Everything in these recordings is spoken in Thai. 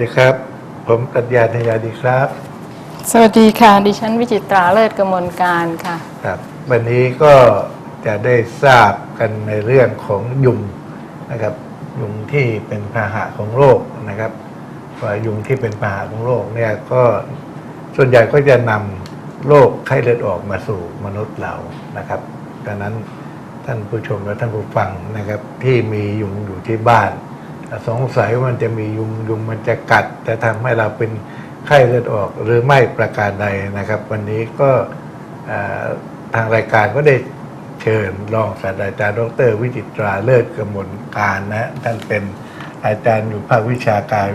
วัสดีครับ ผมปรัชญาธยาดีครับ สวัสดีค่ะ ดิฉันวิจิตราเลิศกมลการค่ะ ครับ วันนี้ก็จะได้ทราบกันในเรื่องของยุงนะครับ ยุงที่เป็นพาหะของโรคนะครับว่ายุงที่เป็นพาหะของโรคเนี่ยก็ส่วนใหญ่ก็จะนำโรคไข้เลือดออกมาสู่มนุษย์เรานะครับดังนั้นท่านผู้ชมและท่านผู้ฟังนะครับ ที่มียุงอยู่ที่บ้าน สงสัยว่ามันจะมียุงยุงมันจะกัด จะทำให้เราเป็นไข้เลือดออกหรือไม่ประการใดนะครับ วันนี้ก็ทางรายการก็ได้เชิญรองศาสตราจารย์ดร วิจิตราเลิศกมลการนะท่านเป็นอาจารย์อยู่ภาควิชาการ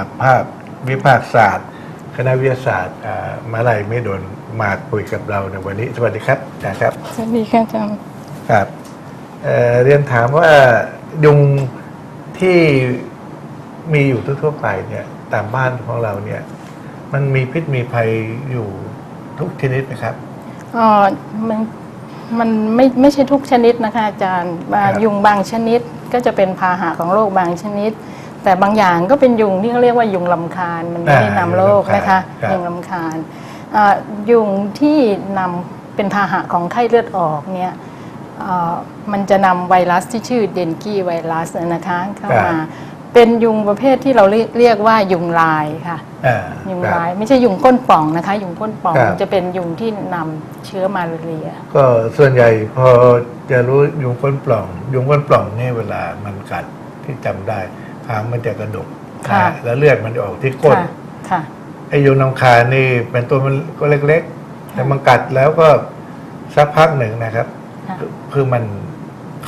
าภาควิภาคศาสตร์ คณะวิทยาศาสตร์อ่ามาลัยไม่โดนมาคุยกับเราในวันนี้ สวัสดีครับอาจารย์ครับ สวัสดีค่ะอาจารย์ครับเเรียนถามว่ายุง ที่มีอยู่ทั่วๆไปเนี่ยตามบ้านของเราเนี่ยมันมีพิษมีภัยอยู่ทุกชนิดนะครับอ๋อมันมันไม่ไม่ใช่ทุกชนิดนะคะอาจารย์บางครับยุงบางชนิดก็จะเป็นพาหะของโรคบางชนิด แต่บางอย่างก็เป็นยุงที่เขาเรียกว่ายุงลำคาญมันไม่ได้นำโรคนะคะครับยุงลำคาญอ่ายุงที่นำเป็นพาหะของไข้เลือดออกเนี่ยอ่า มันจะนำไวรัสที่ชื่อเดนกี้ไวรัสนะคะเข้ามาเป็นยุงประเภทที่เราเรียกเรียกว่ายุงลายค่ะอ่ายุงครับลายไม่ใช่ยุงก้นป่องนะคะ ยุงก้นป่องครับจะเป็นยุงที่นำเชื้อมาลาเรีย ก็ส่วนใหญ่พอจะรู้ยุงก้นปล่อง ยุงก้นปล่องเนี่ยเวลามันกัดที่จำได้หางมันจะกระดกค่ะนะแล้วเลือดมันจะออกที่ก้นค่ะค่ะไอ้ยุงน้ำคาญนี่เป็นตัวมันก็เล็กๆแต่มันกัดแล้วก็สักพักหนึ่งนะครับ ค่ะคือคือมัน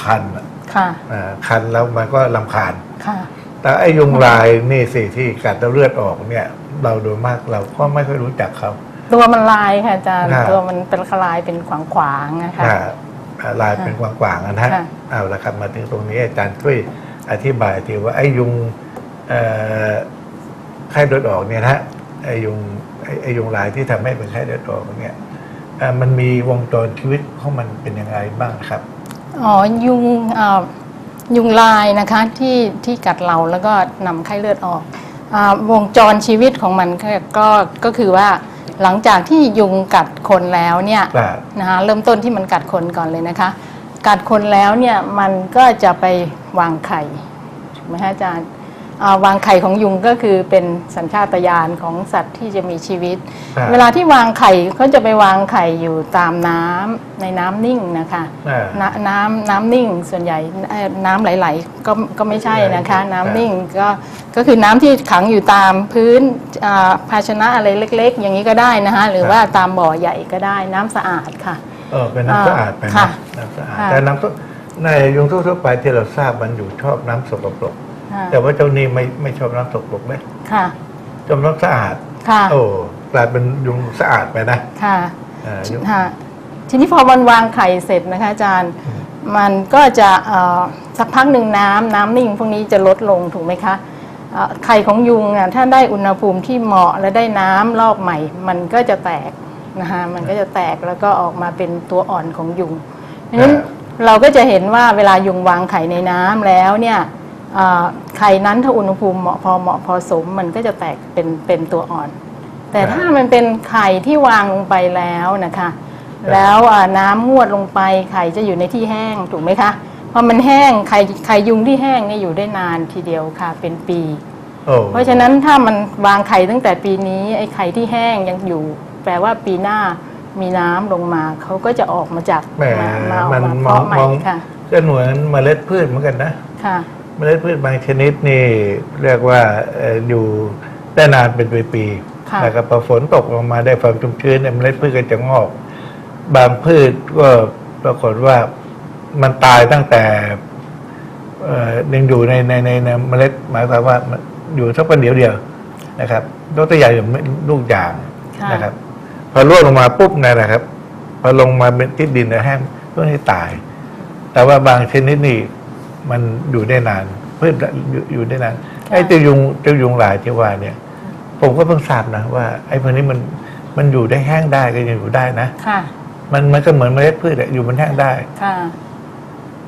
คันอะค่ะ อ่าคันแล้วมันก็ลำคาญ ค่ะ แต่ไอ้ยุงลายนี่สิที่กัดแล้วเลือดออกเนี่ย เราโดยมากเราก็ไม่ค่อยรู้จักเขา ตัวมันลายค่ะอาจารย์ครับตัวมันเป็นลายเป็นขวางขวางๆนะคะ อ่าอ่าลายเป็นกว้างๆนะฮะค่ะ เอาละครับมาถึงตรงนี้อาจารย์ช่วยอธิบายทีว่าไอ้ยุงเอ่อไข้เลือดออกเนี่ยนะฮะไอ้ยุงไอ้ไอ้ยุงลายที่ทำให้เป็นไข้เลือดออกเนี่ยเอ่อ มันมีวงจรชีวิตของมันเป็นยังไงบ้างครับ อ๋อ ยุงอ่ายุงลายนะคะที่ที่กัดเราแล้วก็นำไข้เลือดออกอาวงจรชีวิตของมันก็ก็ก็คือว่าหลังจากที่ยุงกัดคนแล้วเนี่ยครับนะคะเริ่มต้นที่มันกัดคนก่อนเลยนะคะ กัดคนแล้วเนี่ยมันก็จะไปวางไข่ถูกไหมฮะอาจารย์อ่า วางไข่ของยุงก็คือเป็นสัญชาตญาณของสัตว์ที่จะมีชีวิตครับเวลาที่วางไข่เขาจะไปวางไข่อยู่ตามน้ำในน้ำนิ่งนะคะอ่านน้ำน้ำนิ่งส่วนใหญ่เอ่อน้ำไหลๆก็ก็ไม่ใช่นะคะครับน้ำนิ่งก็ก็คือน้ำที่ขังอยู่ตามพื้นอ่าภาชนะอะไรเล็ก ๆ อย่างนี้ก็ได้นะคะหรือว่าตามบ่อใหญ่ก็ได้น้ำสะอาดค่ะเออเป็นน้ำสะอาดไปนะค่ะน้ำสะอาดค่ะแต่น้ำก็ในยุงทั่วๆไปที่เราทราบมันอยู่ชอบน้ำสกปรก ค่ะแต่ว่าเจ้านี่ไม่ไม่ชอบน้ำสกปรกเลยค่ะชอบน้ำสะอาด ค่ะโอ้กลายเป็นยุงสะอาดไปนะค่ะเอ่อยุง ค่ะทีนี้พอมันวางไข่เสร็จนะคะอาจารย์มันก็จะเอ่อสักพักหนึ่งน้ำน้ำนิ่งพวกนี้จะลดลงถูกไหมคะเอ่อไข่ของยุงอะถ้าได้อุณหภูมิที่เหมาะและได้น้ำรอบใหม่ มันก็จะแตกนะคะมันก็จะแตกแล้วก็ออกมาเป็นตัวอ่อนของยุง เพราะฉะนั้นเราก็จะเห็นว่าเวลายุงวางไข่ในน้ำแล้วเนี่ยเอ่อ ไข่นั้นถ้าอุณหภูมิเหมาะพอเหมาะพอสมมันก็จะแตกเป็นเป็นตัวอ่อน แต่ครับถ้ามันเป็นไข่ที่วางลงไปแล้วนะคะ แล้วอ่าน้ำงวดลงไปไข่จะอยู่ในที่แห้งถูกไหมคะพอมันแห้งไข่ไข่ยุงที่แห้งเนี่ยอยู่ได้นานทีเดียวค่ะเป็นปีโอ้เพราะฉะนั้นถ้ามันวางไข่ตั้งแต่ปีนี้ไอ้ไข่ที่แห้งยังอยู่ แปลว่าปีหน้ามีน้ำลงมาเขาก็จะออกมาจากแหมมามาออกมันมามองเพาะใหม่มองค่ะก็เหมือนเมล็ดพืชเหมือนกันนะค่ะ เมล็ดพืชบางชนิดนี่เรียกว่าเอ่ออยู่ได้นานเป็นปีค่ะๆนะครับพอฝนตกลงมาได้ความชุ่มชื้นเนี่ยเมล็ดพืชก็จะงอก บางพืชก็ปรากฏว่ามันตายตั้งแต่เอ่อยังอยู่ในในในในเมล็ดหมายความว่ามันอยู่สักประเดี๋ยวเดียวนะครับยกตัวอย่างอย่างลูกยางค่ะนะครับ พอร่วงลงมาปุ๊บเนยนะครับ พอลงมาเป็นที่ดินแล้วแห้งพวกนี้ตาย แต่ว่าบางชนิดนี่ มันอยู่ได้นานพืชอยู่อยู่ได้นานไอ้เจ้ายุงเจ้ายุงลายที่ว่าเนี่ย ผมก็เพิ่งทราบนะว่า ไอ้พวกนี้มันมันอยู่ได้แห้งได้ก็ยังอยู่ได้นะค่ะ มันมันก็เหมือนเมล็ดพืชอะอยู่บนแห้งได้ค่ะ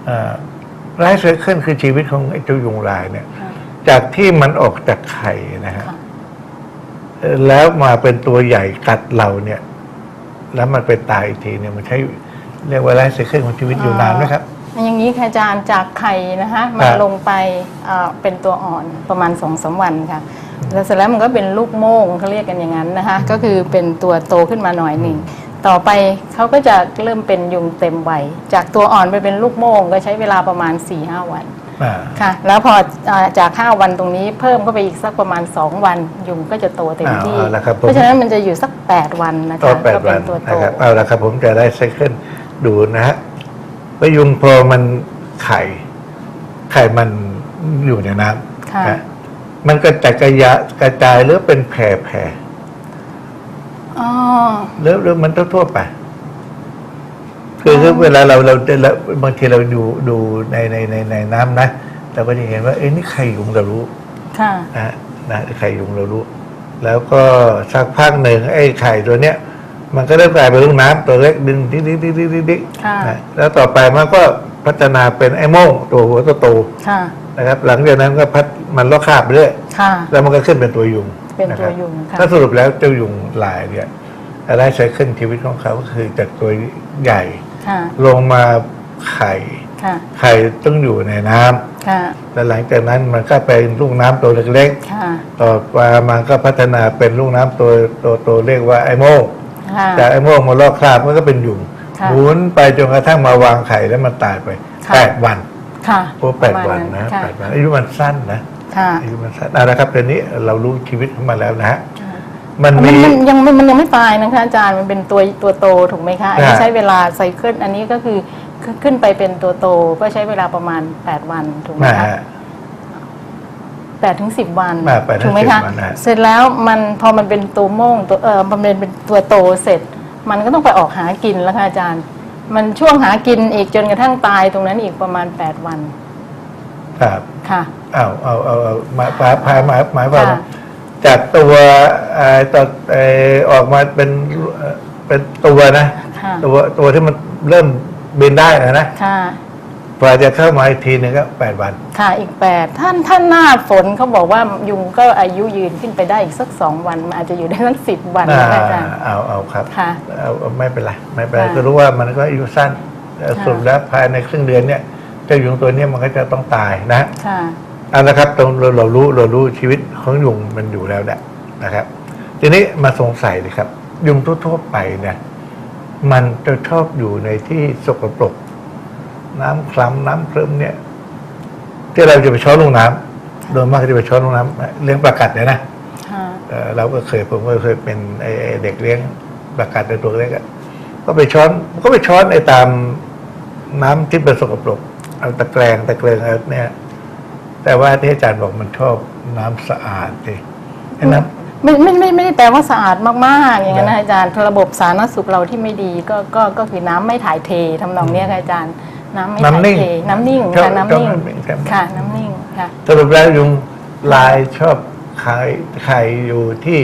อ่าไลฟ์ไซเคิลคือชีวิตของไอ้เจ้ายุงลายเนี่ยค่ะจากที่มันออกจากไข่นะฮะค่ะเอ่อแล้วมาเป็นตัวใหญ่กัดเราเนี่ย แล้วมันไปตายอีกทีเนี่ยมันใช้เรียกว่าไลฟ์ไซเคิลของชีวิตอยู่นานไหมครับ อย่างนี้ค่ะอาจารย์จากไข่นะคะมันครับลงไปเอ่อเป็นตัวอ่อนประมาณสองสามวันค่ะ แล้วเสร็จแล้วมันก็เป็นลูกโม่งเขาเรียกกันอย่างนั้นนะคะก็คือเป็นตัวโตขึ้นมาหน่อยหนึ่งต่อไปเขาก็จะเริ่มเป็นยุงเต็มวัยจากตัวอ่อนไปเป็นลูกโม่งก็ใช้เวลาประมาณ4ี่ห้าวันอ่าค่ะ แล้วพออ่าจาก 5 วันตรงนี้เพิ่มเข้าไปอีกสักประมาณ 2 วัน ยุงก็จะโตเต็มที่เอาละครับผมเพราะฉะนั้นมันจะอยู่สัก 8 วันนะก็คะแปดก็เป็วันนตัวโตนะครับเอาละครับผมจะได้ไซเคิลดูนะฮะ ว่ายุงพอมันไข่ ไข่มันอยู่ในน้ำค่ะนะมันก็จะกระยะกระจายหรือเป็นแผ่แผ่อ๋อหรือหรือมันทั่วๆไปคือคือเวลาเราเราจะเราบางทีเราดูดูในในในในน้ำนะเราก็จะเห็นว่า เอ้ยนี่ไข่ยุงเรารู้ค่ะนะฮะนะไข่ยุงเรารู้ แล้วก็สักพักหนึ่งไอ้ไข่ตัวเนี้ย มันก็เริ่มกลายเป็นลูกน้ำตัวเล็กดึงดิ๊กดิ๊กดิ๊กดิ๊กดิ๊กดิ๊กค่ะนะแล้วต่อไปมันก็พัฒนาเป็นไอ้โม่งตัวหัวโตค่ะๆนะครับ หลังจากนั้นก็พัดมันลอกคราบไปเรื่อยค่ะ แล้วมันก็ขึ้นเป็นตัวยุงเป็นนะคตัรัวบยุงค่ะถ้าสรุปแล้วเจ้ายุงลายเนี่ยอะไรใช้ขึ้นชีวิตของเขาก็คือจากตัวใหญ่ค่ะ ลงมาไข่ ค่ะ ไข่ต้องอยู่ในน้ำค่ะ แล้วหลังจากนั้นมันก็เป็นลูกน้ำตัวเล็กค่ะ ๆ ต่อมามันก็พัฒนาเป็นลูกน้ำตัวตัวตัวเรียกว่าไอโม่งค่ะ จากไอโม่งมาลอกคราบมันก็เป็นยุงค่ะหมุนไปจนกระทั่งมาวางไข่แล้วมันตายไปค่ะแปดวันค่ะโอ้แปดประมาณวันนะค่ะแปดวันอายุมันสั้นนะค่ะอายุมันสั้นเอาละครับตอนนี้เรารู้ชีวิตของมันแล้วนะฮะค่ะมันมันมีมันยังมันมันยังไม่ตายนะคะอาจารย์มันเป็นตัวตัวโตถูกไหมคะอันนี้อ่าใช้เวลาไซเคิลอันนี้ก็คือขึ้นขึ้นไปเป็นตัวโตก็ใช้เวลาประมาณ 8 วันถูกไหมมาคะ ฮะแปดถึงสิบวันอ่า8ถึงถูกไหม10คะวันนะ เสร็จแล้วมันพอมันเป็นตัวโม่งตัวเออมันเป็นเป็นตัวโตเสร็จ มันก็ต้องไปออกหากินแล้วค่ะอาจารย์ มันช่วงหากินอีกจนกระทั่งตายตรงนั้นอีกประมาณ 8 วันครับค่ะ เอาเอาเอาเอาหมายหมายหมายหมายหมายความว่าค่ะ จากตัวเอ่อตอนเอ่อออกมาเป็นเอ่อเป็นตัวนะ ค่ะตัวตัวที่มันเริ่มบินได้นะนะ ค่ะ กว่าจะเข้ามาอีกทีหนึงก็แปดวัน ค่ะอีกแปดท่านท่านหน้าฝนเขาบอกว่ายุงก็อายุยืนขึ้นไปได้อีกสักสองวันมันอาจจะอยู่ได้สักสิบวันอ่านะคะอาจารย์ เอาเอาครับค่ะเอาเอาไม่เป็นไรไม่เป็นไรค่ะ ก็รู้ว่ามันก็อายุสั้นแต่ค่ะสรุดแล้วภายในครึ่งเดือนเนี่ยเจ้ายุงตัวเนี้ยมันก็จะต้องตายนะ ค่ะ เอาละครับตรงเราเรารู้เรารู้ชีวิตของยุงมันอยู่แล้วแหละนะครับ ทีนี้มาสงสัยเลยครับ ยุงทั่วๆไปเนี่ยมันจะชอบอยู่ในที่สกปรก น้ำคล้ำน้ำเคลิ้มเนี่ยที่เราจะไปช้อนลงน้ำโดยมากจะไปช้อนลงน้ำเลี้ยงปลากัดเนี่ยนะค่ะเอ่อเราก็เคยผมก็เคยเป็นไอ้ไอ้เด็กเลี้ยงปลากัดในตัวเล็กอะก็ไปช้อนก็ไปช้อนไอ้ตามน้ำที่เป็นสกปรกเอาตะแกรงตะแกรงเอาเนี่ย แต่ว่าที่อาจารย์บอกมันชอบน้ำสะอาดดิไอ้น้ำไม่ไม่ไม่ไม่ได้แปลว่าสะอาดมากๆ อย่างนั้นนะอาจารย์ระบบสาธารณสุขเราที่ไม่ดีก็ก็ก็คือน้ำไม่ถ่ายเททำนองเนี้ยค่ะอาจารย์ น้ำไม่ถ่ายน้ำนิ่งเทน้ำนิ่งชอบค่ะน้ำนิ่งชอบน้ำนิ่งครับค่ะ น้ำนิ่งค่ะ สรุปแล้วยุงลายชอบไข่ไข่อยู่ที่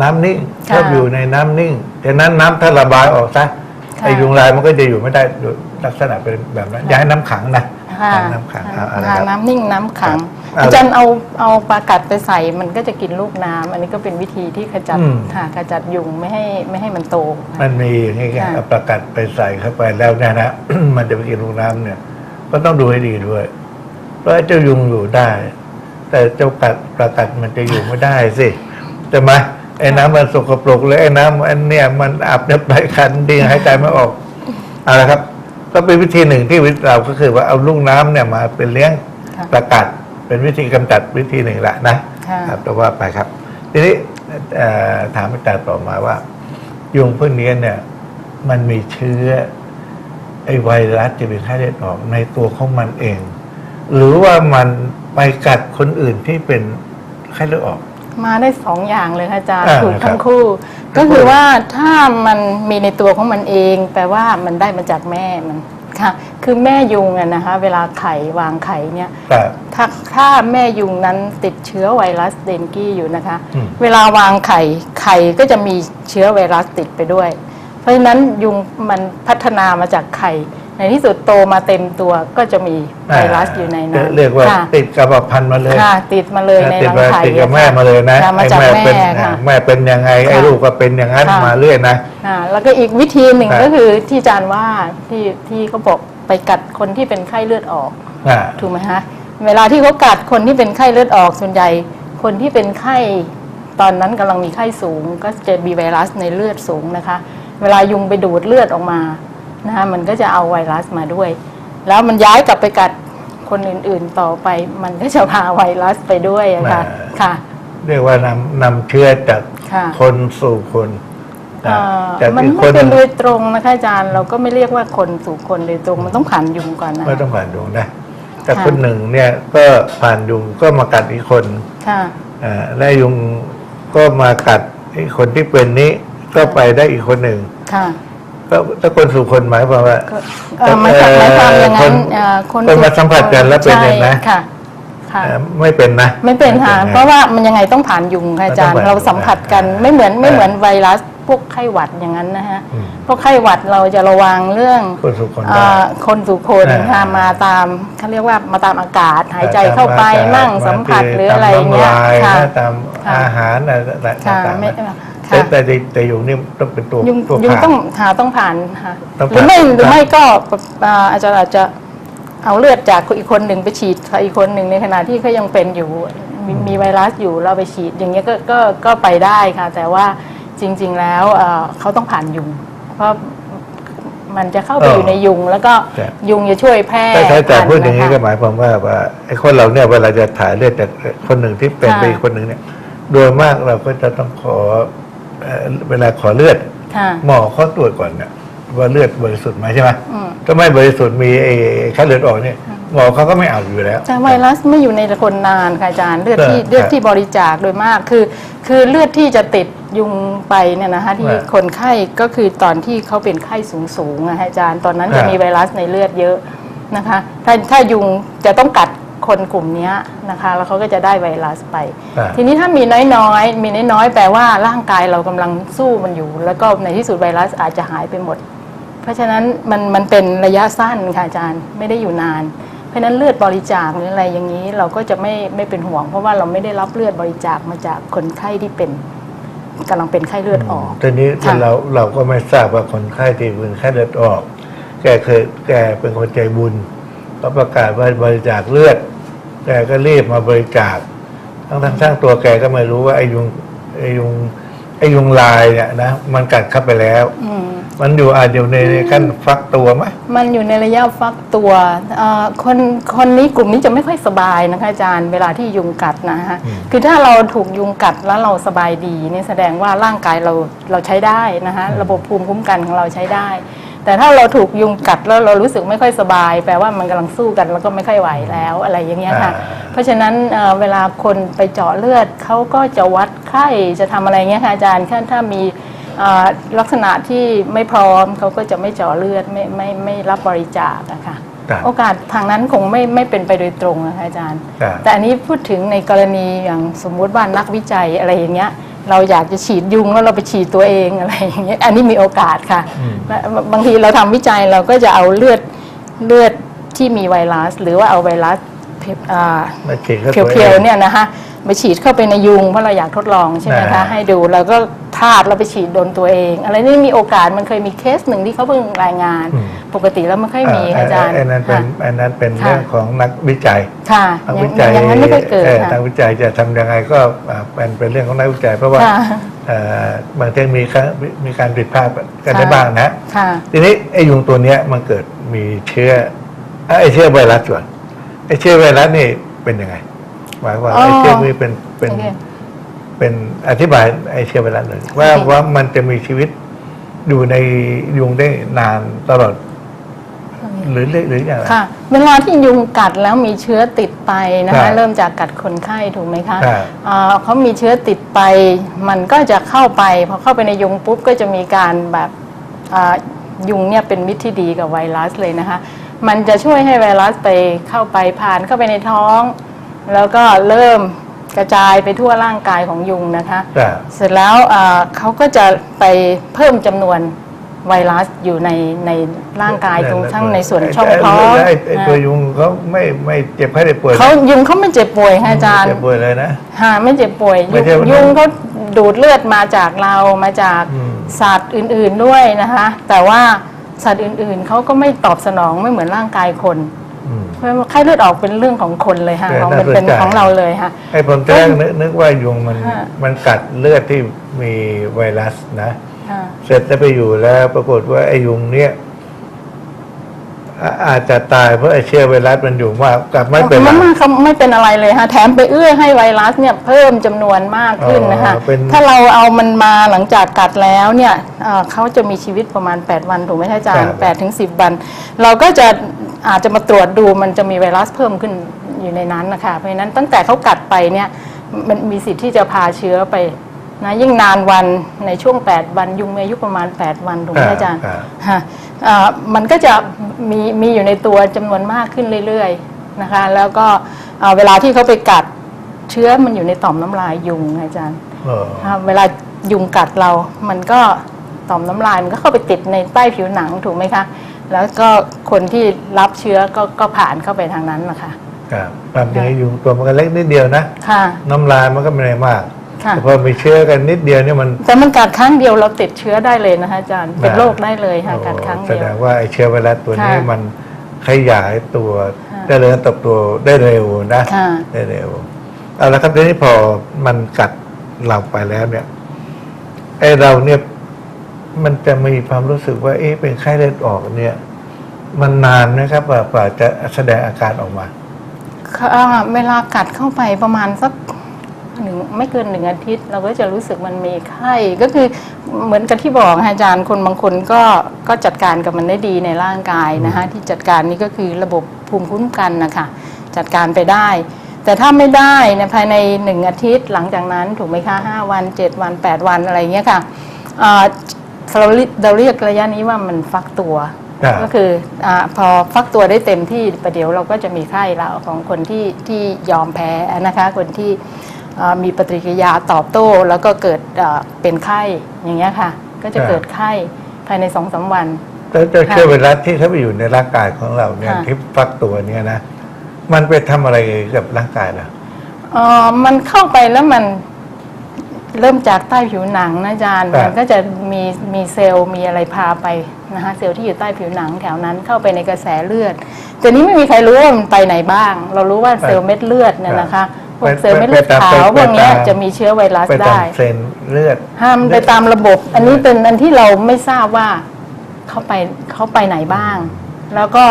น้ำนิ่งค่ะชอบอยู่ในน้ำนิ่งดังนั้นน้ำถ้าระบายออกซะค่ะไอ้ยุงลายมันก็จะอยู่ไม่ได้อยู่ลักษณะเป็นแบบนั้น อย่าให้น้ำขังนะ ค่ะอย่าให้น้ำขังเอาอะไรค่ะครับ น้ำนิ่งน้ำขัง ครับอาจารย์เอาเอาปลากัดไปใส่มันก็จะกินลูกน้ำอันนี้ก็เป็นวิธีที่ขจัดอืม ค่ะขจัดยุงไม่ให้ไม่ให้มันโต มันมีอย่างนี้ไงค่ะ เอาประกัดไปใส่เข้าไปแล้วเนี่ยนะ มันจะไปกินลูกน้ำเนี่ย ก็ต้องดูให้ดีด้วย เพราะไอ้เจ้ายุงอยู่ได้ แต่เจ้ากัดประกัดมันจะอยู่ไม่ได้สิใช่ไหมไอ้น้ำมันสกปรกเลยไอ้น้ำอันเนี่ยมันอับเนี่ยไปคันดีหายใจไม่ออกเอาละครับ ก็เป็นวิธีหนึ่งที่วิเราก็คือว่าเอาลูกน้ำเนี่ยมาเป็นเลี้ยงค่ะประกัด เป็นวิธีกำจัดวิธีหนึ่งแหละนะค่ะ ครับแต่ว่าไปครับ ทีนี้เอ่อถามอาจารย์ต่อมาว่า ยุงพวกนี้เนี่ย มันมีเชื้อไอ้ไวรัสจะเป็นไข้เลือดออกในตัวของมันเอง หรือว่ามันไปกัดคนอื่นที่เป็นไข้เลือดออก มาได้สองอย่างเลยค่ะอาจารย์อ่าถูกครับทั้งคู่ก็คือว่าถ้ามันมีในตัวของมันเองแปลว่ามันได้มาจากแม่มันค่ะ คือแม่ยุงอะนะคะ เวลาไข่วางไข่เนี่ยแต่ถ้าถ้าแม่ยุงนั้นติดเชื้อไวรัสเดนกี้อยู่นะคะ อืม เวลาวางไข่ไข่ก็จะมีเชื้อไวรัสติดไปด้วย เพราะฉะนั้นยุงมันพัฒนามาจากไข่ ในที่สุดโตมาเต็มตัวก็จะมีไวรัสอยู่ในนั้นเรียกว่าค่ะติดกระบอกพันธุ์มาเลยค่ะติดมาเลยในติดรังมาไข่ติดกับแม่มาเลยนะค่ะมาไอ้จากแม่แม่เป็นค่ะแม่เป็นยังไงไอ้ค่ะลูกก็เป็นอย่างนั้นค่ะมาเรื่อยนะอ่าแล้วก็อีกวิธีหนึ่งครับก็คือที่อาจารย์ว่าที่ที่เขาบอกไปกัดคนที่เป็นไข้เลือดออกอ่าถูกไหมคะเวลาที่เขากัดคนที่เป็นไข้เลือดออกส่วนใหญ่คนที่เป็นไข้ตอนนั้นกำลังมีไข้สูง ก็จะมีไวรัสในเลือดสูงนะคะ เวลายุงไปดูดเลือดออกมา นะคะมันก็จะเอาไวรัสมาด้วย แล้วมันย้ายกลับไปกัดคนอื่นๆต่อไป มันก็จะพาไวรัสไปด้วยอะค่ะแหม่ค่ะ เรียกว่านำนำเชื้อจากค่ะ คนสู่คนนะเอ่อจากมันอีกคไม่นเป็นโดยตรงนะคะอาจารย์เราก็ไม่เรียกว่าคนสู่คนโดยตรงมันต้องผ่านยุงก่อนนะไม่ต้องผ่านยุงนะแต่ค่ะ คนหนึ่งเนี่ยก็ผ่านยุงก็มากัดอีกคนค่ะ อ่าและยุงก็มากัดไอ้คนที่เป็นนี้ก็ไปได้อีกคนหนึ่ง ค่ะ ก็ถ้าคนสู่คนหมายความว่าก็เอ่อหมายความหมายความอย่างนั้นคนเอ่อคนคนมาสัมผัสกันแล้วเป็นอย่างนั้นใช่ค่ะค่ะ เอ่อไม่เป็นนะ ไม่เป็นค่ะนะเพราะว่ามันยังไงต้องผ่านยุงค่ะอาจารย์มันต้องผ่านเราสัมผัสกันยุงไม่เหมือนไม่อ่าเหมือนไวรัสพวกไข้หวัดอย่างนั้นนะฮะ อืมพวกไข้หวัดเราจะระวังเรื่องคนสู่คนได้เอ่อคนสู่คนอ่าค่ะมาตามเขาเรียกว่ามาตามอากาศหายใจเข้าไปตออมั่งกาศสัมผัสบางทีหรืออะไรเงี้ย ตามน้ำลายค่ะนะตามค่ะอาหารอะไรค่ะต่างๆไม่นะค่ะ แต่แต่แต่แต่ยุงนี่ต้องเป็นตัวยุงตัวยุงผ่านต้องหาต้องผ่านค่ะต้องหรือไม่ผ่านหรือไม่ก็อ่าอาจารย์อาจจะเอาเลือดจากอีกคนหนึ่งไปฉีดอีกคนหนึ่งในขณะที่เขายังเป็นอยู่มีมีไวรัสอยู่เราไปฉีดอย่างเงี้ยก็ก็ก็ไปได้ค่ะ แต่ว่าจริง ๆแล้วเอ่อเขาต้องผ่านยุง เพราะมันจะเข้าไปอยู่ในยุง แล้วก็ยุงจะช่วยแพร่แต่แต่แต่พันธุ์พูดอย่างนี้ะคะก็หมายความว่าว่าไอ้คนเราเนี่ยเวลาจะถ่ายเลือดจากคนหนึ่งที่เป็นค่ะไปอีกคนหนึ่งเนี่ย โดยมากเราก็จะต้องขอ เอ่อเวลาขอเลือด ค่ะ หมอเขาตรวจก่อนเนี่ยว่าเลือดบริสุทธิ์ไหมใช่ไหมอืม ถ้าไม่บริสุทธิ์มีไอ้ค่าเลือดออกเนี่ยหมอเขาก็ไม่เอาอยู่แล้ว แต่ไวรัสไม่อยู่ในคนนานค่ะอาจารย์เลือดที่ครับเลือดที่บริจาคโดยมากคือ คือเลือดที่จะติดยุงไปเนี่ยนะคะที่ครับคนไข้ก็คือตอนที่เขาเป็นไข้สูงสูงๆอะค่ะอาจารย์ตอนนั้นครัจะบมีไวรัสในเลือดเยอะนะคะ ถ้าถ้ายุงจะต้องกัด คนกลุ่มเนี้ยนะคะ แล้วเขาก็จะได้ไวรัสไปครับทีนี้ถ้ามีน้อยๆ มีน้อยๆ แปลว่าร่างกายเรากำลังสู้มันอยู่ แล้วก็ในที่สุดไวรัสอาจจะหายไปหมด เพราะฉะนั้นมันมันเป็นระยะสั้นค่ะอาจารย์ไม่ได้อยู่นาน เพราะฉะนั้นเลือดบริจาคหรืออะไรอย่างนี้เราก็จะไม่ไม่เป็นห่วง เพราะว่าเราไม่ได้รับเลือดบริจาคมาจากคนไข้ที่เป็นกำลังเป็นไข้เลือดออก ทีนี้ค่ะ เราเราก็ไม่ทราบว่าคนไข้ที่เป็นไข้เลือดออก แกเคยแกเป็นคนใจบุญก็ประกาศว่าบริจาคเลือด แกก็รีบมาบริจาคทั้งทั้งทั้งตัวแกก็ไม่รู้ว่าไอ้ยุงไอ้ยุงไอ้ยุงลายเนี่ยนะมันกัดเข้าไปแล้ว อืม มันอยู่อาจอยู่ในขั้นฟักตัวไหม มันอยู่ในระยะฟักตัวเอ่อคนคนนี้กลุ่มนี้จะไม่ค่อยสบายนะคะอาจารย์ เวลาที่ยุงกัดนะฮะคือถ้าเราถูกยุงกัดแล้วเราสบายดีนี่แสดงว่าร่างกายเราเราใช้ได้นะคะระบบภูมิคุ้มกันของเราใช้ได้ แต่ถ้าเราถูกยุงกัดแล้วเรารู้สึกไม่ค่อยสบาย แปลว่ามันกำลังสู้กันแล้วก็ไม่ค่อยไหวแล้วอะไรอย่างเงี้ยค่ะ เพราะฉะนั้นเอ่อเวลาคนไปเจาะเลือดเขาก็จะวัดไข้จะทำอะไรเงี้ยค่ะอาจารย์ถ้าถ้ามีเอ่อลักษณะที่ไม่พร้อมเขาก็จะไม่เจาะเลือดไม่ไม่ไม่รับบริจาคอะค่ะครับโอกาสทางนั้นคงไม่ไม่เป็นไปโดยตรงนะคะอาจารย์ครับแต่อันนี้พูดถึงในกรณีอย่างสมมุติว่านักวิจัยอะไรอย่างเงี้ย เราอยากจะฉีดยุงแล้วเราไปฉีดตัวเองอะไรอย่างเงี้ยอันนี้มีโอกาสค่ะอืมและบางทีเราทำวิจัยเราก็จะเอาเลือดเลือดที่มีไวรัส หรือว่าเอาไวรัสเพอ่ามาฉีดเข้าเพีตัวยวองๆเนี่ยนะคะ ไปฉีดเข้าไปในยุงเพราะเราอยากทดลองใช่ไหมคะอ่าให้ดูแล้วก็ทาดเราไปฉีดโดนตัวเอง อะไรนี่มีโอกาสมันเคยมีเคสหนึ่งที่เขาเพิ่งรายงาน ปกติแล้วไม่ค่อยมีค่ะอาจารย์ไอ้นั้นเป็นค่ะไอ้นั้นเป็นค่ะเรื่องของนักวิจัยค่ะนักอย่าวิงจัยอย่างนั้นไม่ค่อยเกิดเอ่อค่ะนักวิจัยจะทำยังไงก็อ่าเป็นเป็นเรื่องของนักวิจัย เพราะว่าค่ะเอ่อบางทีมีการมีการผิดพลาดกันได้ค่ะบ้างนะค่ะทีนี้ไอ้ยุงตัวเนี้ยมันเกิดมีเชื้ออะไอ้เชื้อไวรัสก่อนไอ้เชื้อไวรัสนี่เป็นยังไง หมายความว่าอ๋อไอ้เชื้อนี้เป็นเป็นโอเคเป็นอธิบายไอ้เชื้อไวรัสหน่อยว่าโอเคว่ามันจะมีชีวิตอยู่ในยุงได้นานตลอดหรือหรือหรืออย่างไรค่ะ เวลาที่ยุงกัดแล้วมีเชื้อติดไปนะครัคะบเริ่มจากกัดคนไข้ถูกไหมคะครับอ่าเขามีเชื้อติดไป มันก็จะเข้าไปพอเข้าไปในยุงปุ๊บก็จะมีการแบบอ่ายุงเนี่ยเป็นมิตรที่ดีกับไวรัสเลยนะคะ มันจะช่วยให้ไวรัสไปเข้าไปผ่านเข้าไปในท้อง แล้วก็เริ่มกระจายไปทั่วร่างกายของยุงนะคะครับเสร็จแล้วอ่าเขาก็จะไปเพิ่มจำนวนไวรัสอยู่ในในร่างกายตรงนั่นแหละทั้งในส่วนไอ้ช่องท้องไอ้ไอ้ตัวนะยุงเขาไม่ไม่เจ็บไข้ได้ป่วยเขายุงเขาไม่เจ็บป่วยค่ะอาจารย์ เจ็บป่วยเลยนะฮะไม่เจ็บป่วยไม่ยุงใช่ว่ายุงเขาดูดเลือดมาจากเรามาจากอืม สัตว์อื่นๆด้วยนะคะ แต่ว่าสัตว์อื่นๆเขาก็ไม่ตอบสนองไม่เหมือนร่างกายคนอืม เพราะว่าไข้เลือดออกเป็นเรื่องของคนเลยค่ะแต่ของน่าเป็นเป็นสนใจของเราเลยค่ะไอ้ผมแรกนึกนึกว่ายุงมันฮะมันกัดเลือดที่มีไวรัสนะค่ะเสร็จแล้วไปอยู่แล้ว ปรากฏว่าไอ้ยุงเนี่ยอ่าอาจจะตายเพราะไอ้เชื้อไวรัสมันอยู่มากกลับไม่เป็นไรไม่ไม่เขาไม่เป็นอะไรเลยค่ะแถมไปเอื้อให้ไวรัสเนี่ยเพิ่มจำนวนมากขึ้นนะคะอ๋อเป็นถ้าเราเอามันมาหลังจากกัดแล้วเนี่ยเอ่อเขาจะมีชีวิตประมาณ 8 วันถูกไหมคะอาจารย์แปดถึงสิบวัน เราก็จะ อาจจะมาตรวจดูมันจะมีไวรัสเพิ่มขึ้นอยู่ในนั้นนะคะ เพราะฉะนั้นตั้งแต่เขากัดไปเนี่ยมันมีสิทธิ์ที่จะพาเชื้อไปนะยิ่งนานวันในช่วง 8 วัน ยุงมีอายุประมาณ 8 วันถูกไหมคะอาจารย์ครับฮะเอ่อมันก็จะมีมีอยู่ในตัวจำนวนมากขึ้นเรื่อยๆนะคะ แล้วก็เอ่อเวลาที่เขาไปกัดเชื้อมันอยู่ในต่อมน้ำลายยุงอาจารย์เออค่ะเวลายุงกัดเรา มันก็ต่อมน้ำลายมันก็เข้าไปติดในใต้ผิวหนังถูกไหมคะ แล้วก็คนที่รับเชื้อก็ก็ผ่านเข้าไปทางนั้นนะคะครับความจริงไอ้ยุงตัวมันก็เล็กนิดเดียวนะ ค่ะ น้ำลายมันก็ไม่ได้มากค่ะแต่พอมีเชื้อกันนิดเดียวเนี่ยมันแต่มันกัดครั้งเดียวเราติดเชื้อได้เลยนะคะอาจารย์เป็นโรคได้เลยค่ะโอ้กัดครั้งแสเดียดวงว่าไอ้เชื้อไวรัสตัวนี้ค่ะมันขยายตัวค่ะได้เลยเติบโตได้เร็วนะค่ะ ได้เร็วเอาละครับทีนี้พอมันกัดเราไปแล้วเนี่ยไอ้เราเนี่ย มันจะมีความรู้สึกว่า เอ๊ะเป็นไข้เลือดออกเนี่ย มันนานนะครับกว่ากว่าจะแสดงอาการออกมาค่ะเวลากัดเข้าไปประมาณสักหนึ่งไม่เกินหนึ่งอาทิตย์ เราก็จะรู้สึกมันมีไข้ก็คือเหมือนกับที่บอกค่ะอาจารย์คนบางคนก็ก็จัดการกับมันได้ดีในร่างกายนะคะที่จัดการนี่ก็คือระบบภูมิคุ้มกันนะคะจัดการไปได้ แต่ถ้าไม่ได้เนภายในหนึ่งอาทิตย์หลังจากนั้นถูกไหมคะห้าวันเจ็ดวันแปดวันอะไรเงี้ยค่ะอ่า เราเรียกเราเรียกระยะนี้ว่ามันฟักตัวครับก็คืออาพอฟักตัวได้เต็มที่ประเดี๋ยวเราก็จะมีไข้แล้วของคนที่ที่ยอมแพ้นะคะคนที่อ่ามีปฏิกิริยาตอบโต้ แล้วก็เกิดอ่าเป็นไข้อย่างเงี้ยค่ะ ก็จะครับเกิดไข้ภายในสองสามวัน แล้วเจ้าเชื้อไวรัสที่เข้าไปอยู่ในร่างกายของเราเนี่ยค่ะ ที่ฟักตัวเนี่ยนะ มันไปทำอะไรกับร่างกายล่ะ เอ่อมันเข้าไปแล้วมัน เริ่มจากใต้ผิวหนังนะอาจารย์ครับ มันก็จะมีมีเซลล์มีอะไรพาไปนะคะเซลล์ที่อยู่ใต้ผิวหนังแถวนั้นเข้าไปในกระแสเลือด แต่นี้ไม่มีใครรู้ว่ามันไปไหนบ้าง เรารู้ว่าเซลล์เม็ดเลือดเนี่ยนะคะพวกเซลล์เม็ดเลือดขาวพวกเนี้ยจะมีเชื้อไวรัสไปได้ทำเซนเลือด ห้ามไปตามระบบ อันนี้เป็นอันที่เราไม่ทราบว่าเขาไปเขาไปไหนบ้าง แล้วก็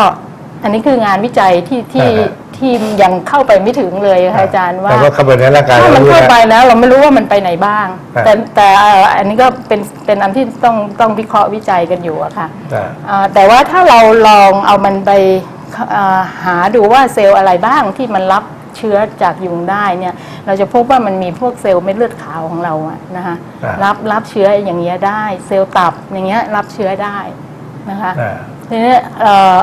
อันนี้คืองานวิจัยที่ที่อ่าฮะ ที่ยังเข้าไปไม่ถึงเลยค่ะอาจารย์ว่า แต่ว่าเข้าไปในร่างกายถ้ามันรู้เข้าแล้วไปแล้วเราไม่รู้ว่ามันไปไหนบ้าง ครับ แต่แต่เอ่ออันนี้ก็เป็นเป็นอันที่ต้องต้องวิเคราะห์วิจัยกันอยู่อะค่ะอ่าอ่าแต่ว่าถ้าเราลองเอามันไปอ่าหาดูว่าเซลล์อะไรบ้างที่มันรับเชื้อจากยุงได้เนี่ยเราจะพบว่ามันมีพวกเซลล์เม็ดเลือดขาวของเราอะนะคะครับรับรับเชื้ออย่างเงี้ยได้ เซลล์ตับอย่างเงี้ยรับเชื้อได้นะคะ อ่า ทีนี้เอ่อ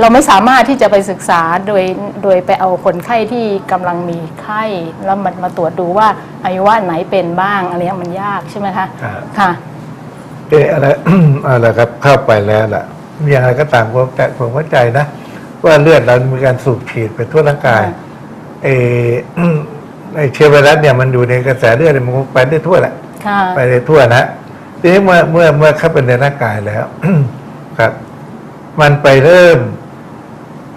เราไม่สามารถที่จะไปศึกษาโดยโดยไปเอาคนไข้ที่กำลังมีไข้แล้วมันมาตรวจดูว่าอายุว่าไหนเป็นบ้างอะไรเงี้ยมันยากใช่ไหมคะครับค่ะเอออะไรอะไรครับเข้าไปแล้วล่ะอย่างไรก็ตามผมแต่ผมเข้าใจนะว่าเลือดเรามีการสูบฉีดไปทั่วร่างกายค่ะเออไอเชื้อไวรัสเนี่ยมันอยู่ในกระแสเลือดเนี่ยมันคงไปได้ทั่วแหละค่ะไปได้ทั่วนะทีนี้เมื่อเมื่อเมื่อเข้าไปในร่างกายแล้ว ครับ มันไปเริ่ม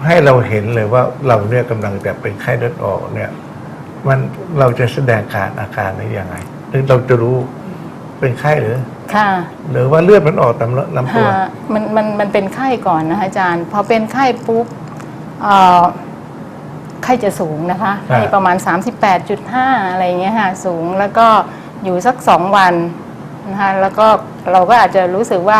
ให้เราเห็นเลยว่าเราเนี่ยกำลังจะเป็นไข้เลือดออกเนี่ยมันเราจะแสดงการอาการนี้ยังไงถึงเราจะรู้เป็นไข้หรือ ค่ะ หรือว่าเลือดมันออกตามลำตัว ค่ะมันมันมันเป็นไข้ก่อนนะคะอาจารย์ พอเป็นไข้ปุ๊บเอ่อไข้จะสูงนะคะครับไข้ประมาณ 38.5 อะไรเงี้ยค่ะสูงแล้วก็อยู่สักสองวันนะคะแล้วก็เราก็อาจจะรู้สึกว่า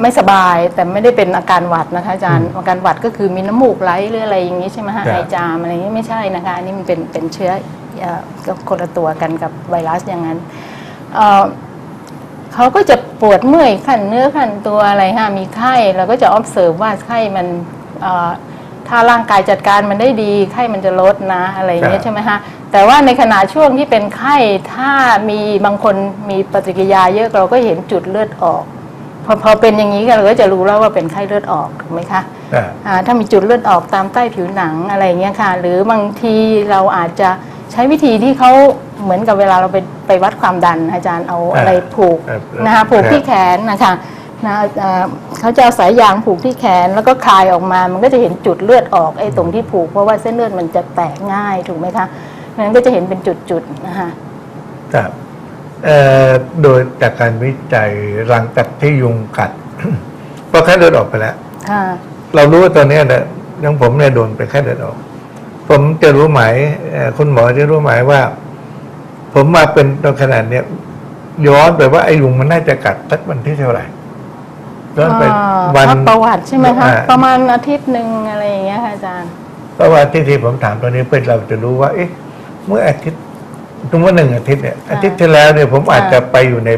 ไม่สบายแต่ไม่ได้เป็นอาการหวัดนะคะอาจารย์อาการหวัดก็คือมีน้ำมูกไหลหรืออะไรอย่างนี้ใช่ไหมฮะครับไอจามอะไรอย่างนี้ไม่ใช่นะคะอันนี้มันเป็นเป็นเชื้อเอ่อก็คนละตัวกันกับไวรัสอย่างนั้นเอ่อเขาก็จะปวดเมื่อยขันเนื้อขันตัวอะไรฮะมีไข้เราก็จะ observe ว่าไข้มันเอ่อถ้าร่างกายจัดการมันได้ดีไข้มันจะลดนะอะไรอย่างเงี้ครัยบใช่ไหมฮะแต่ว่าในขณะช่วงที่เป็นไข้ถ้ามีบางคนมีปฏิกิริยาเยอะเราก็เห็นจุดเลือดออก พอพอเป็นอย่างนี้เราก็จะรู้แล้วว่าเป็นไข้เลือดออกถูกไหมคะอ่าอ่าถ้ามีจุดเลือดออกตามใต้ผิวหนังอะไรอย่างเงี้ยค่ะ หรือบางทีเราอาจจะใช้วิธีที่เขาเหมือนกับเวลาเราไปไปวัดความดัน อาจารย์เอาอะไรผูกครับนะคะผูกครับที่แขนนะคะนะเอ่อเขาจะเอาสายยางผูกที่แขนแล้วก็คลายออกมา มันก็จะเห็นจุดเลือดออกไอ้ตรงที่ผูก เพราะว่าเส้นเลือดมันจะแตกง่ายถูกไหมคะนั้นก็จะเห็นเป็นจุดๆนะคะครับเอ่อ โดยจากการวิจัยหลังจากที่ยุงกัดพอไข้เลือดออกไปแล้วค่ะเรารู้ว่าตอนเนี้ยนะอยังผมเนี่ยโดนเป็นไข้เลือดออก ผมจะรู้ไหมเอ่อคุณหมอจะรู้ไหมว่า ผมมาเป็นตอนขนาดเนี้ยย้อนไปว่าไอ้ยุงมันน่าจะกัดสักวันที่เท่าไหร่ย้อนไปอ่าวันถ้าประวัติใช่ไหมคะอ่าประมาณอาทิตย์หนึ่งอะไรอย่างเงี้ยค่ะอาจารย์เพราะว่าที่ที่ผมถามตอนนี้เพื่อเราจะรู้ว่า เอ๊ะ เมื่ออาทิตย์ ตรงว่าหนึ่งอาทิตย์เนี่ยอาทิตย์ที่แล้วเนี่ยผมอาจจะไปอยู่ใน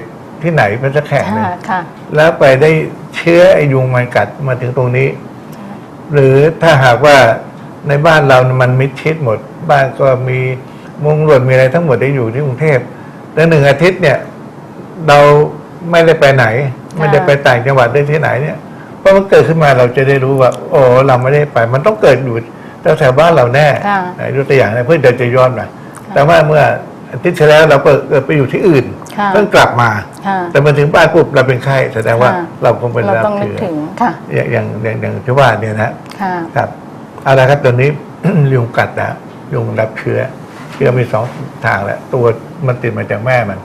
ที่ไหนเป็นสักแห่งหนึ่งค่ะค่ะแล้วไปได้เชื้อไอ้ยุงมันกัดมาถึงตรงนี้ หรือถ้าหากว่าในบ้านเรามันมิดชิดหมด บ้านก็มีมุงหลวดมีอะไรทั้งหมดได้อยู่ที่กรุงเทพแล้วหนึ่งอาทิตย์เนี่ย เราไม่ได้ไปไหน ไม่ได้ไปต่างจังหวัดได้ที่ไหนเนี่ยพอมันเกิดขึ้นมาเราจะได้รู้ว่า โอ้เราไม่ได้ไป มันต้องเกิดอยู่แถวๆบ้านเราแน่ค่ะอะยกตัวอย่างนะเพื่อจะจะย้อนมาแต่ว่าเมื่อ อาทิตย์ที่แล้วเราเปิดเกิดไปอยู่ที่อื่นค่ะเพิ่งกลับมา ค่ะแต่มาถึงบ้านปุ๊บเราเป็นไข้แสดงว่าค่ะ เราคงเป็นเรารับต้องนึกเชื้อถึงค่ะ อย่างอย่างอย่างอย่างที่ว่าเนี่ยนะค่ะ ครับเอาละครับตอนนี้ ยุงกัดนะยุงรับเชื้อเชื้อมีสองทางแหละตัวมันติดมาจากแม่มัน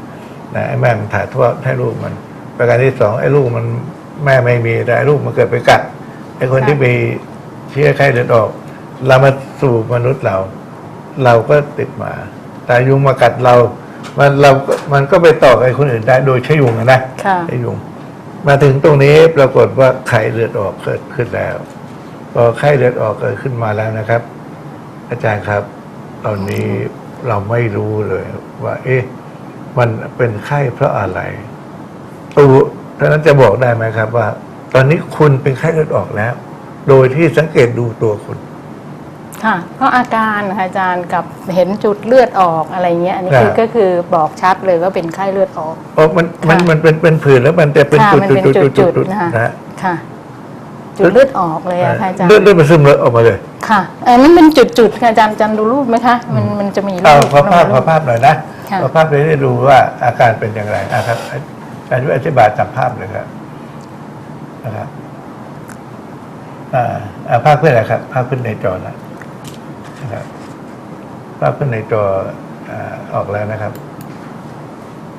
นะไอ้แม่มันถ่ายทอดให้ลูกมัน ประการที่สองไอ้ลูกมันแม่ไม่มีแต่ไอ้ลูกมันเกิดไปกัดไอ้คนค่ะ ที่มีเชื้อไข้เลือดออก เรามาสู่มนุษย์เรา เราก็ติดมา แต่ยุงมากัดเรา มันเราก็มันก็ไปต่อกับไอ้คนอื่นได้โดยใช้ยุงอะนะค่ะไอ้ยุง มาถึงตรงนี้ปรากฏว่าไข้เลือดออกเกิดขึ้นแล้ว พอไข้เลือดออกเกิดขึ้นมาแล้วนะครับ อาจารย์ครับ ตอนนี้เราไม่รู้เลยว่า เอ๊ะ มันเป็นไข้เพราะอะไรตัวท่านั้นจะบอกได้ไหมครับว่า ตอนนี้คุณเป็นไข้เลือดออกแล้ว โดยที่สังเกตดูตัวคุณ ค่ะเพราะอาการนะคะอาจารย์กับเห็นจุดเลือดออกอะไรเงี้ยอันนี้คือครับก็คือบอกชัดเลยว่าเป็นไข้เลือดออกเพราะมันมันค่ะมันเป็นเป็นผื่นแล้วมันจะเป็นค่ะจุดมันจุดเป็นจุดจุดจุจุดดๆนะคะนะฮะค่ะ จุดเลือดออกเลยอะค่ะอาจารย์เลือดเลือดมันซึมเลยออกมาเลย ค่ะเออมันเป็นจุดๆค่ะอาจารย์อาจารย์ดูรูปไหมคะ มันมันจะมีรูเอาปขอภาพลงขอภาพหน่อยนะค่ะขอภาพเลยได้ดูว่าอาการเป็นอย่างไรอะครับอาจารย์ช่วยอธิบายตามภาพเลยครับนะครับอ่าอ่าภาพขึ้นนะครับ ภาพขึ้นในจอนะ นะครับภาพขึ้นในจออ่าออกแล้วนะครับ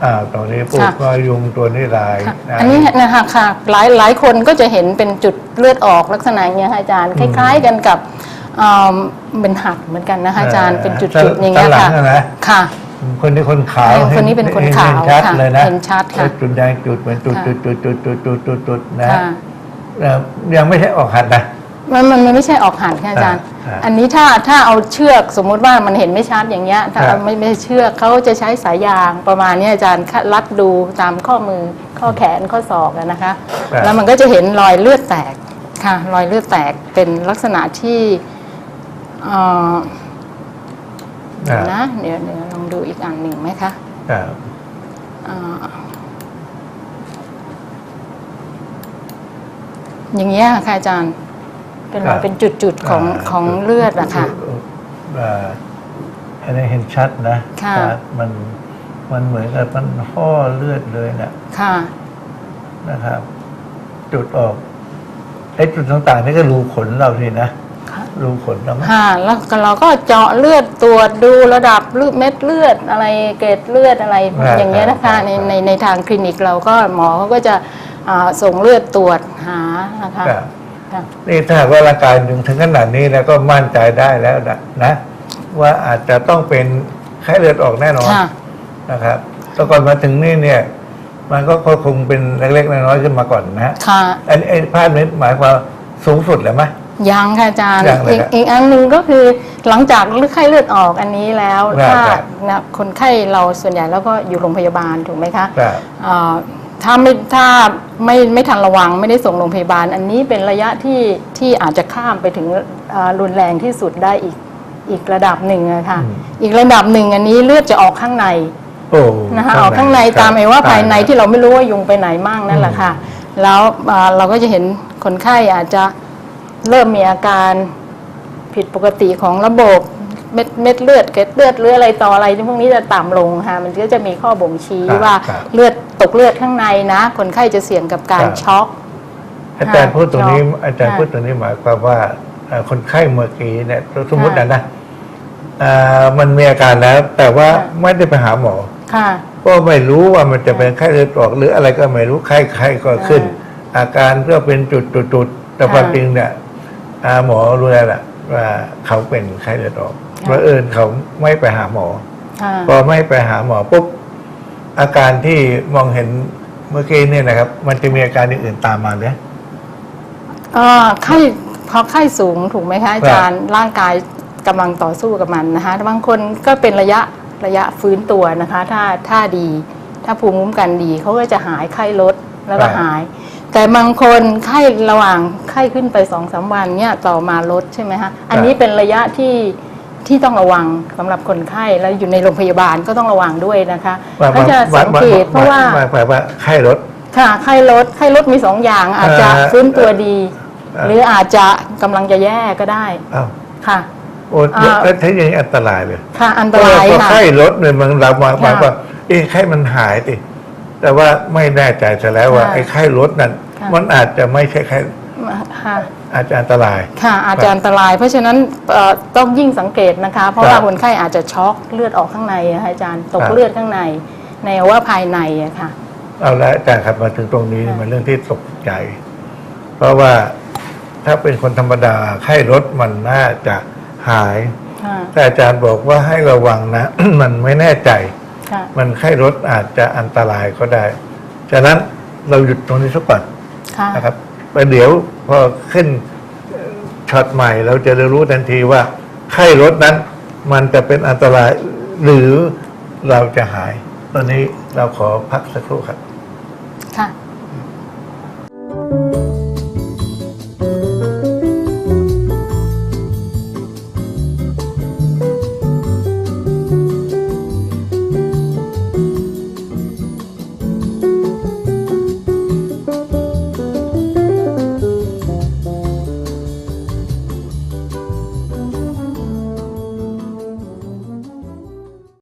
อ่าตรงนี้ปุ๊บก็ยุงตัวนี้ลายค่ะะอันนี้นะคะค่ะหลายหลายคนก็จะเห็นเป็นจุดเลือดออกลักษณะอย่างเงี้ยค่ะอาจารย์คล้าย ๆ กันกับอ่าเป็นหัดเหมือนกันนะคะอาจารย์เป็นจุดๆอย่างเงี้ยด้นหลัค่ะอะนะค่ะคนนี้คนขาวเออคนนี้เป็นคนขาวเห็ชัดค่ะเลยนะเห็นชัดค่ะแล้วจุดแดงจุดเหมือนจุดค่ะจุดจุดจุดจุดจุดจุดจุดนะค่ะเอ่อยังไม่ใช่ออกหัดนะ มันมันมันไม่ใช่ออกหันค่ะอาจารย์อ่าอันนี้ถ้าถ้าเอาเชือกสมมุติว่ามันเห็นไม่ชัดอย่างเงี้ย ถ้าครับไม่ไม่ใช่เชือกเขาจะใช้สายยางประมาณเนี้ยอาจารย์รัดดูตามข้อมือข้อแขนข้อศอกอะนะคะ แล้วมันก็จะเห็นรอยเลือดแตกค่ะ รอยเลือดแตกเป็นลักษณะที่เอ่ออ่านะเดี๋ยวเดี๋ยวลองดูอีกอันหนึ่งไหมคะอ่าอ่าอย่างเงี้ยค่ะอาจารย์ เป็นรอยเป็นจุดๆของของเลือดอะค่ะอ่าอันนี้เห็นชัดนะค่ะชัดมันมันเหมือนกับมันห่อเลือดเลยนะค่ะนะครับ จุดออกไอ้จุดต่างๆนี่ก็รูขนเราทีนะค่ะรูขนเราไหมค่ะ แล้วก็เราก็เจาะเลือดตรวจดูระดับเลือดเม็ดเลือดอะไรเกล็ดเลือดอะไร อย่างเงี้ยนะคะในในในทางคลินิกเราก็หมอเขาก็จะอ่าส่งเลือดตรวจหานะคะครับค่ะ นี่ถ้าหากว่าร่างกายถึงถึงขนาดนี้แล้วก็มั่นใจได้แล้วนะนะ ว่าอาจจะต้องเป็นไข้เลือดออกแน่นอนค่ะนะครับแต่ก่อนมาถึงนี่เนี่ย มันก็คงเป็นเล็กๆน้อยๆขึ้นมาก่อนนะฮะค่ะอันไอ้ภาพนี้หมายความสูงสุดเลยไหมยังค่ะอาจารย์ยังเลยอีกครับอีกอันหนึ่งก็คือหลังจากไข้เลือดออกอันนี้แล้วครับถ้าครับนะคนไข้เราส่วนใหญ่แล้วก็อยู่โรงพยาบาลถูกไหมคะครับอ่า ถ้าไม่ถ้าไม่ไม่ทันระวังไม่ได้ส่งโรงพยาบาล อันนี้เป็นระยะที่ที่อาจจะข้ามไปถึงอ่ารุนแรงที่สุดได้อีกอีกระดับหนึ่งอะค่ะอืมอีกระดับหนึ่งอันนี้เลือดจะออกข้างในโอ้นะคะออกข้างในครับตามไอ้ว่าภายในครับที่เราไม่รู้ว่ายุงไปไหนมั่งนั่นแหละค่ะ แล้วอ่าเราก็จะเห็นคนไข้อาจจะเริ่มมีอาการผิดปกติของระบบ เม็ดเม็ดเลือดเกล็ดเลือดหรืออะไรต่ออะไรพวกนี้จะต่ำลงค่ะมันก็จะมีข้อบ่งชี้ครับว่าครับ เลือดตกเลือดข้างในนะ คนไข้จะเสี่ยงกับการครับช็อก อาจารย์พูดตรงนี้ ค่ะอาจารย์พูดตรงนี้หมายความว่าเอ่อคนไข้เมื่อกี้เนี่ยสมมตินะนะเอ่อมันมีอาการแล้ว แต่ว่าค่ะ ไม่ได้ไปหาหมอ ค่ะ ก็ไม่รู้ว่ามันจะเป็นไข้เลือดออกหรืออะไรก็ไม่รู้ไข้ไข้ก็ขึ้น อาการก็เป็นจุดจุดจุดๆๆแต่ค่ะความจริงเนี่ยอ่าหมอรู้แล้วแหละ ว่าเขาเป็นไข้เลือดออกค่ะเพราะเอิญเขาไม่ไปหาหมอค่ะพอไม่ไปหาหมอปุ๊บอาการที่มองเห็นเมื่อกี้เนี่ยนะครับ มันจะมีอาการอย่างอื่นตามมาเลยก็ไข้พอไข้สูงถูกไหมคะอาจารย์ร่างกายกำลังต่อสู้กับมันนะคะบางคนก็เป็นระยะระยะฟื้นตัวนะคะ ถ้าถ้าดี ถ้าภูมิคุ้มกันดีเขาก็จะหายไข้ลดแล้วก็ครับหาย แต่บางคนไข้ระหว่างไข้ขึ้นไปสองสามวันเนี่ยต่อมาลดใช่ไหมคะอันนี้เป็นระยะที่ที่ต้องระวังสำหรับคนไข้แล้วอยู่ในโรงพยาบาลก็ต้องระวังด้วยนะคะว่าเขาจะสังเกตเพราะว่าหมายความว่าไข้ลดค่ะไข้ลดไข้ลดมีสองอย่างอาจจะเอ่อฟื้นตัวดีเอ่อหรืออาจจะกำลังจะแย่ก็ได้อ้าวค่ะโอ้อ่าแล้วถ้าอย่างนี้อันตรายเลยค่ะอันตรายเพะค่ะไข้ลดเนี่ยมันเราหมายหมายค่ะว่าเอ้ไข้มันหายติ แต่ว่าไม่แน่ใจซะแล้วว่าค่ะไอ้ไข้ลดนั้นค่ะ มันอาจจะไม่ใช่ไข้ค่ะ อาจจะอันตราย ค่ะอาจจะอันตราย เพราะฉะนั้นเอ่อต้องยิ่งสังเกตนะคะ เพราะครับว่าคนไข้อาจจะช็อกเลือดออกข้างในอะค่ะอาจารย์ตกครับ เลือดข้างใน ในอวัยวะภายในอะค่ะ เอาละอาจารย์ครับมาถึงตรงนี้ค่ะ มันเรื่องที่ตกใจ เพราะว่าถ้าเป็นคนธรรมดาไข้ลดมันน่าจะหาย ค่ะ แต่อาจารย์บอกว่าให้ระวังนะ มันไม่แน่ใจค่ะ มันไข้รถอาจจะอันตรายก็ได้ ฉะนั้นเราหยุดตรงนี้สักก่อนนะครับไปเดี๋ยวพอขึ้นช็อตใหม่ เราจะรู้ทันทีว่าไข้รถนั้น มันจะเป็นอันตรายหรือเราจะหาย ตอนนี้เราขอพักสักครู่ครับ ค่ะ